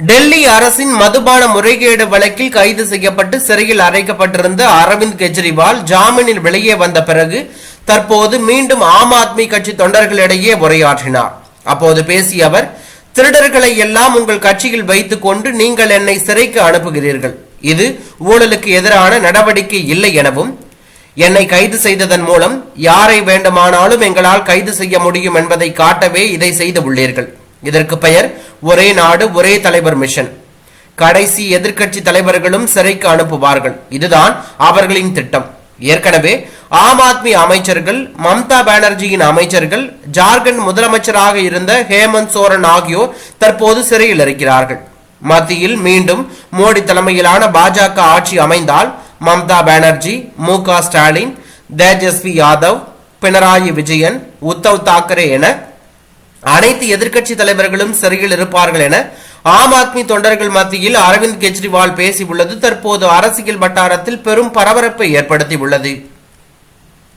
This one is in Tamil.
டெல்லி அரசின் மதுபான முறைகேடு வழக்கில் கைது செய்யப்பட்டு சிறையில் அடைக்கப்பட்டிருந்த அரவிந்த் கெஜ்ரிவால் ஜாமீனில் வெளியே வந்த பிறகு தற்போது மீண்டும் ஆம் ஆத்மி கட்சி தொண்டர்களிடையே உரையாற்றினார். அப்போது பேசிய அவர் திருடர்களை எல்லாம் உங்கள் கட்சியில் வைத்துக் கொண்டு நீங்கள் என்னை சிறைக்கு அனுப்புகிறீர்கள். இது ஊழலுக்கு எதிரான நடவடிக்கை இல்லை எனவும் என்னை கைது செய்ததன் மூலம் யாரை வேண்டுமானாலும் எங்களால் கைது செய்ய முடியும் என்பதை காட்டவே இதை செய்து உள்ளீர்கள். இதற்கு பெயர் ஒரே நாடு ஒரே தலைவர் மிஷன். கடைசி எதிர்க்கட்சி தலைவர்களும் சிறைக்கு அனுப்புவார்கள். இதுதான் அவர்களின் திட்டம். ஏற்கனவே ஆம் ஆத்மி அமைச்சர்கள் மம்தா பானர்ஜியின் அமைச்சர்கள் ஜார்க்கண்ட் முதலமைச்சராக இருந்த ஹேமந்த் சோரன் ஆகியோர் தற்போது சிறையில் இருக்கிறார்கள். மத்தியில் மீண்டும் மோடி தலைமையிலான பாஜக ஆட்சி அமைந்தால் மம்தா பானர்ஜி மு க ஸ்டாலின் தேஜஸ்வி யாதவ் பினராயி விஜயன் உத்தவ் தாக்கரே என அனைத்து எதிர்க்கட்சி தலைவர்களும் சிறையில் இருப்பார்கள் என ஆம் ஆத்மி தொண்டர்கள் மத்தியில் அரவிந்த் கெஜ்ரிவால் பேசியுள்ளது. தற்போது அரசியல் வட்டாரத்தில் பெரும் பரபரப்பை ஏற்படுத்தியுள்ளது.